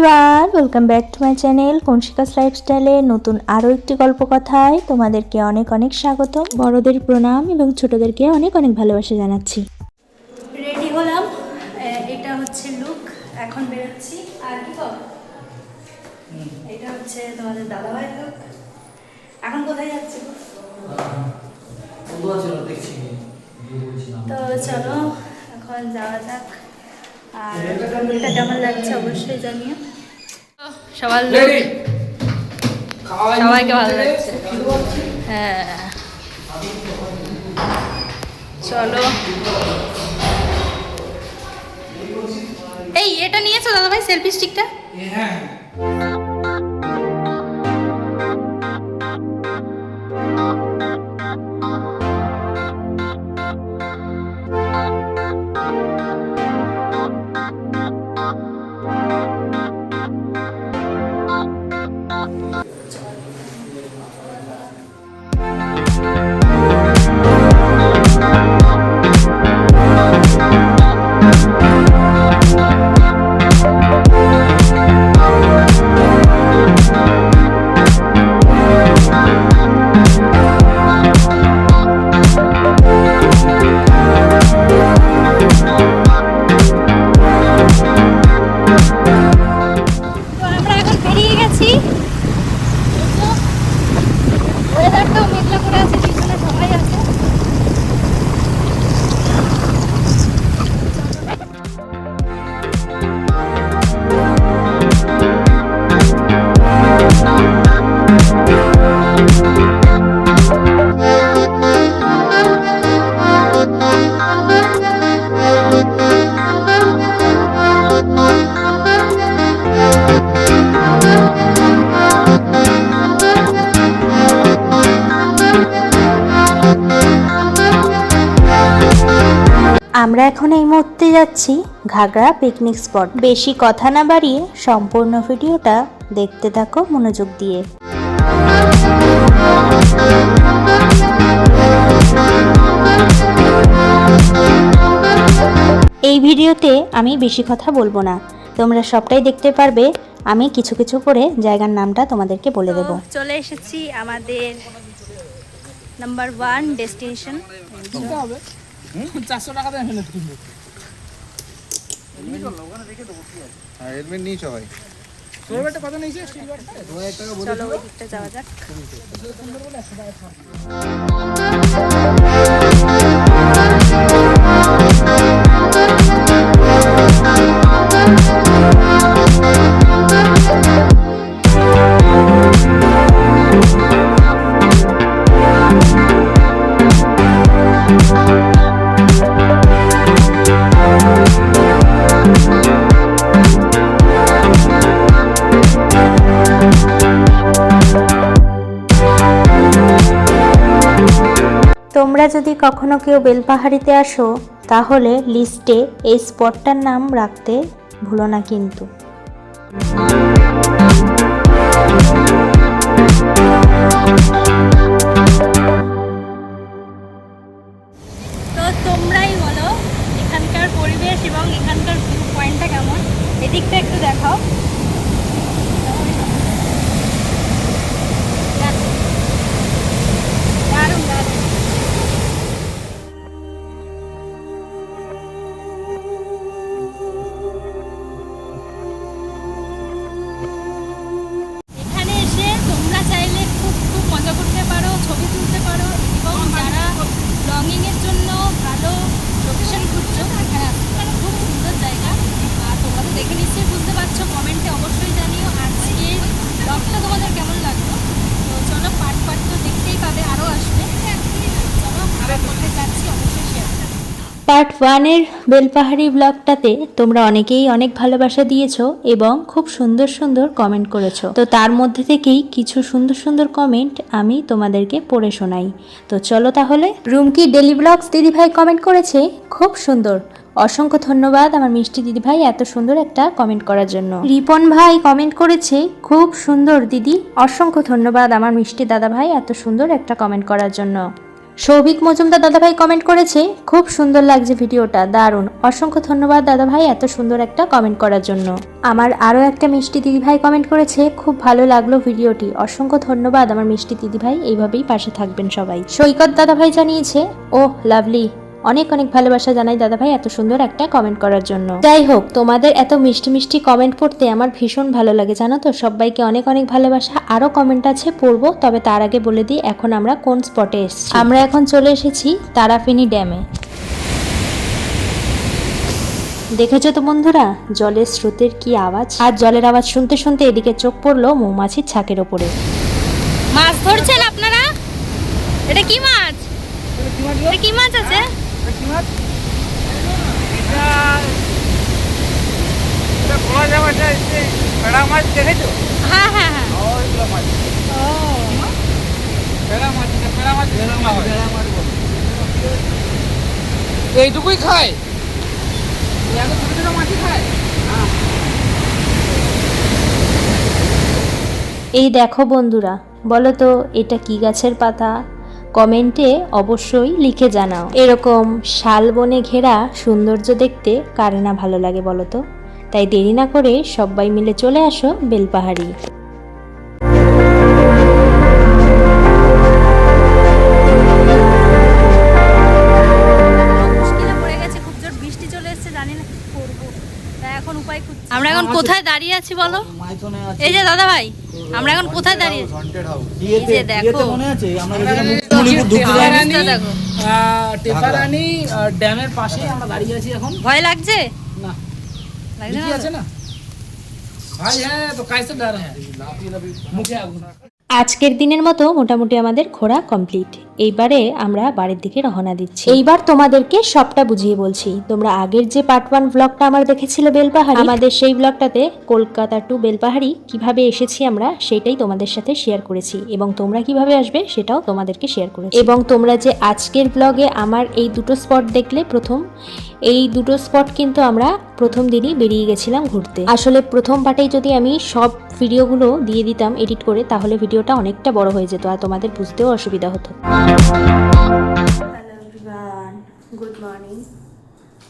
Everyone welcome back to my channel conscious লাইফস্টাইলে নতুন আরও একটি গল্প কথায় তোমাদেরকে অনেক অনেক স্বাগত বড়দের প্রণাম এবং ছোটদেরকে অনেক অনেক ভালোবাসা জানাচ্ছি। রেডি হলাম। এটা হচ্ছে লুক এখন বেরোচ্ছি। আর কি এটা হচ্ছে তোমাদের দাদাভাই লুক এখন কোথায় যাচ্ছি? তো চলো এখন যাওয়া যাক। আর এটা কেমন লাগছে অবশ্যই জানিও। সবার সবাইকে ভালো লাগছে। হ্যাঁ। চলো। এই এটা নিয়েছো দাদা ভাই সেলফি স্টিকটা তো আমরা এখন এই মুহূর্তে যাচ্ছি ঘাগড়া পিকনিক স্পট বেশি কথা না বাড়িয়ে সম্পূর্ণ ভিডিওটা দেখতে থাকো মনোযোগ দিয়ে। এই ভিডিওতে আমি বেশি কথা বলব না। তোমরা সবটাই দেখতে পারবে। আমি কিছু কিছু করে জায়গার নামটা তোমাদেরকে বলে দেবো। চলে এসেছি আমাদের নাম্বার ওয়ান ডেস্টিনেশন চারশো টাকা দেয় হ্যাঁ হেলমেট নিয়ে সবাই কত নিয়েছে চলো ওই দিকটা যাওয়া যাক। তোমরা যদি কখনো কেউ বেলপাহাড়িতে আসো, তাহলে লিস্টে এই স্পটটার নাম রাখতে ভুলো না কিন্তু। ওয়ানের বেলপাহাড়ি ব্লগটাতে তোমরা অনেকেই অনেক ভালোবাসা দিয়েছ এবং খুব সুন্দর সুন্দর কমেন্ট করেছ। তো তার মধ্যে থেকেই কিছু সুন্দর সুন্দর কমেন্ট আমি তোমাদেরকে পড়ে শোনাই। তো চলো তাহলে। রুমকি ডেলি ব্লগস দিদিভাই কমেন্ট করেছে, খুব সুন্দর। অসংখ্য ধন্যবাদ আমার মিষ্টি দিদিভাই এত সুন্দর একটা কমেন্ট করার জন্য। রিপন ভাই কমেন্ট করেছে, খুব সুন্দর দিদি। অসংখ্য ধন্যবাদ আমার মিষ্টি দাদা ভাই এত সুন্দর একটা কমেন্ট করার জন্য। সৌভিক মজুমদার দাদাভাই কমেন্ট করেছে, খুব সুন্দর লাগছে ভিডিওটা, দারুণ। অসংখ্য ধন্যবাদ দাদাভাই এত সুন্দর একটা কমেন্ট করার জন্য। আমার আরও একটা মিষ্টি দিদিভাই কমেন্ট করেছে, খুব ভালো লাগল ভিডিওটি, অসংখ্য ধন্যবাদ আমার মিষ্টি দিদিভাই, এইভাবেই পাশে থাকবেন সবাই। সৈকত দাদাভাই জানিয়েছে ও লাভলি অনেক অনেক ভালোবাসা জানাই দাদা ভাই এত সুন্দর একটা কমেন্ট করার জন্য। যাই হোক তোমাদের এত মিষ্টি মিষ্টি কমেন্ট পড়তে আমার ভীষণ ভালো লাগে, জানো তো? সবাইকে অনেক অনেক ভালোবাসা। আরও কমেন্ট আছে, পড়ব, তবে তার আগে বলে দিই, এখন আমরা কোন স্পটে এসেছি? আমরা এখন চলে এসেছি তারাফিনি ড্যামে। দেখেছ তো বন্ধুরা, জলের স্রোতের কি আওয়াজ? আর জলের আওয়াজ শুনতে শুনতে এদিকে চোখ পড়ল মৌমাছির ছাকের ওপরে। মাছ ধরছেন আপনারা? এটা কি মাছ? কি মাছ আছে এটা বলা যাবে যে এই বেড়া মাছ দেখেছ? হ্যাঁ হ্যাঁ হ্যাঁ। ওইগুলো মাছ। ও বেড়া মাছ এটা বেড়া মাছ? বেড়া মাছ বেড়া মাছ এইটুকুই খায়? এই এত ছোট ছোট মাছই খায়? এই দেখো বন্ধুরা বলো তো এটা কি গাছের পাতা? কমেন্টে অবশ্যই লিখে জানাও। এরকম শাল বনে ঘেরা সৌন্দর্য দেখতে কার না ভালো লাগে বলো তো তাই দেরি না করে সবাই মিলে চলে আসো বেলপাহাড়ি। মুশকিলে পড়ে গেছে খুব জোর বৃষ্টি চলে এসেছে জানি না কি করব। তাই এখন উপায় আমরা এখন কোথায় দাঁড়িয়ে আছি বলো? এই যে দাদা ভাই আমরা এখন কোথায় দাঁড়িয়ে আছি? এই যে দেখো। মনে আছে? আমরা মণিপুর ঢুকতে যাই টেপারানি অবস্থা দেখো। আহ, টেপারানি আহ, ড্যামের পাশে আমরা দাঁড়িয়ে আছি এখন ভয় লাগছে না লাগছে কি না আছে না ভাই হ্যাঁ তো কাইসে ডর হ্যাঁ মুখে আগুন আজকের দিনের মতো মোটামুটি আমাদের ঘোরা কমপ্লিট এইবারে আমরা বাড়ির দিকে রওনা দিচ্ছি। এইবার তোমাদেরকে সবটা বুঝিয়ে বলছি। তোমরা আগের যে পার্ট ওয়ান ব্লগটা আমার দেখেছিলে বেলপাহাড়ি আমাদের সেই ব্লগটাতে কলকাতা টু বেলপাহাড়ি কীভাবে এসেছি আমরা সেটাই তোমাদের সাথে শেয়ার করেছি এবং তোমরা কীভাবে আসবে সেটাও তোমাদেরকে শেয়ার করেছি। এবং তোমরা যে আজকের ব্লগে আমার এই দুটো স্পট দেখলে প্রথম এই দুটো স্পট কিন্তু আমরা প্রথম দিনই বেরিয়ে গেছিলাম ঘুরতে। আসলে প্রথম পার্টেই যদি আমি সব ভিডিওগুলো দিয়ে দিতাম এডিট করে, তাহলে ভিডিওটা অনেকটা বড় হয়ে যেত আর তোমাদের বুঝতেও অসুবিধা হতো। গুড মর্নিং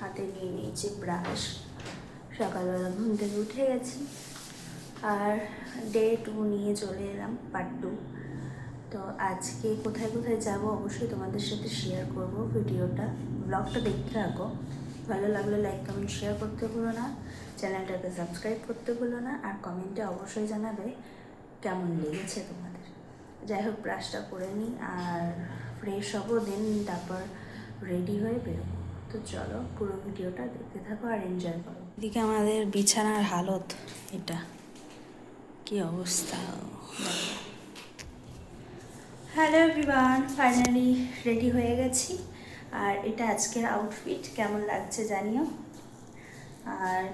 হাতে নিয়ে নিয়েছি ব্রাশ সকালবেলা ঘুম থেকে উঠে গেছি। আর ডে টু নিয়ে চলে এলাম পার্ট টু তো আজকে কোথায় কোথায় যাব অবশ্যই তোমাদের সাথে শেয়ার করব ভিডিওটা। ব্লগটা দেখতে থাকো। ভালো লাগলে লাইক কমেন্ট শেয়ার করতে ভুলো না। চ্যানেলটাকে সাবস্ক্রাইব করতে ভুলো না। আর কমেন্টে অবশ্যই জানাবে কেমন লেগেছে তোমাদের। যাই হোক ব্রাশটা করে নিই আর ফ্রেশ হব দেন তারপর রেডি হয়ে বেরোবো। তো চলো, পুরো ভিডিওটা দেখতে থাকো আর এনজয় করো। এদিকে আমাদের বিছানার হালত, এটা কি অবস্থা? হ্যালো এভরিওয়ান ফাইনালি রেডি হয়ে গেছি। আর এটা আজকের আউটফিট কেমন লাগছে জানিও? আর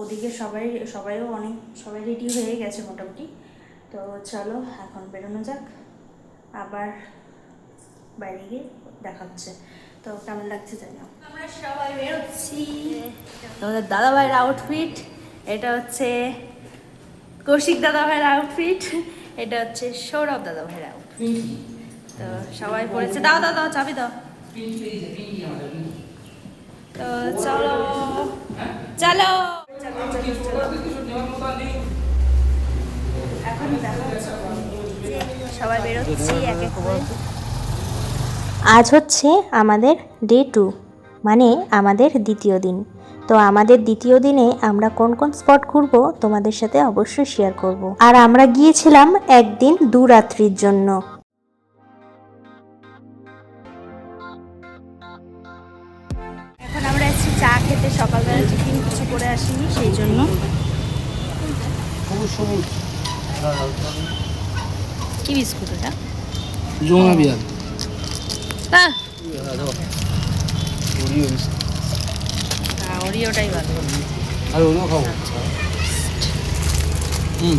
ওদিকে সবাই সবাইও অনেক সবাই রেডি হয়ে গেছে মোটামুটি। তো চলো এখন বেরোনো যাক। আবার বাইরে গিয়ে দেখা হচ্ছে। তো কেমন লাগছে জানিও? আমরা সবাই বেরোচ্ছি। তোমাদের দাদা ভাইয়ের আউটফিট এটা হচ্ছে কৌশিক দাদা ভাইয়ের আউটফিট এটা হচ্ছে সৌরভ দাদা ভাইয়ের আউটফিট তো সবাই পড়েছে। দাও দাও দাও চাবি দাও। তো চলো চলো আজ হচ্ছে আমাদের ডে টু মানে আমাদের দ্বিতীয় দিন তো আমাদের দ্বিতীয় দিনে আমরা কোন কোন স্পট ঘুরবো তোমাদের সাথে অবশ্যই শেয়ার করব। আর আমরা গিয়েছিলাম একদিন দু রাত্রির জন্য সবুজ কি বিস্কুট এটা? জমা বিয়ার আহ, ওরিও বিস্কুট। হ্যাঁ, ওরিওটাই ভালো। আর ওরিও খাব। হুম।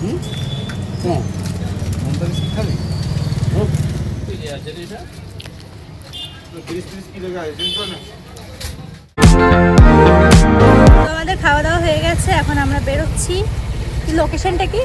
হুম? মমতা বিস্কিট খাবি? এটা? তিরিশ তিরিশ কিলো গায়ে এখন আমরা বেরোচ্ছি। লোকেশনটা কি?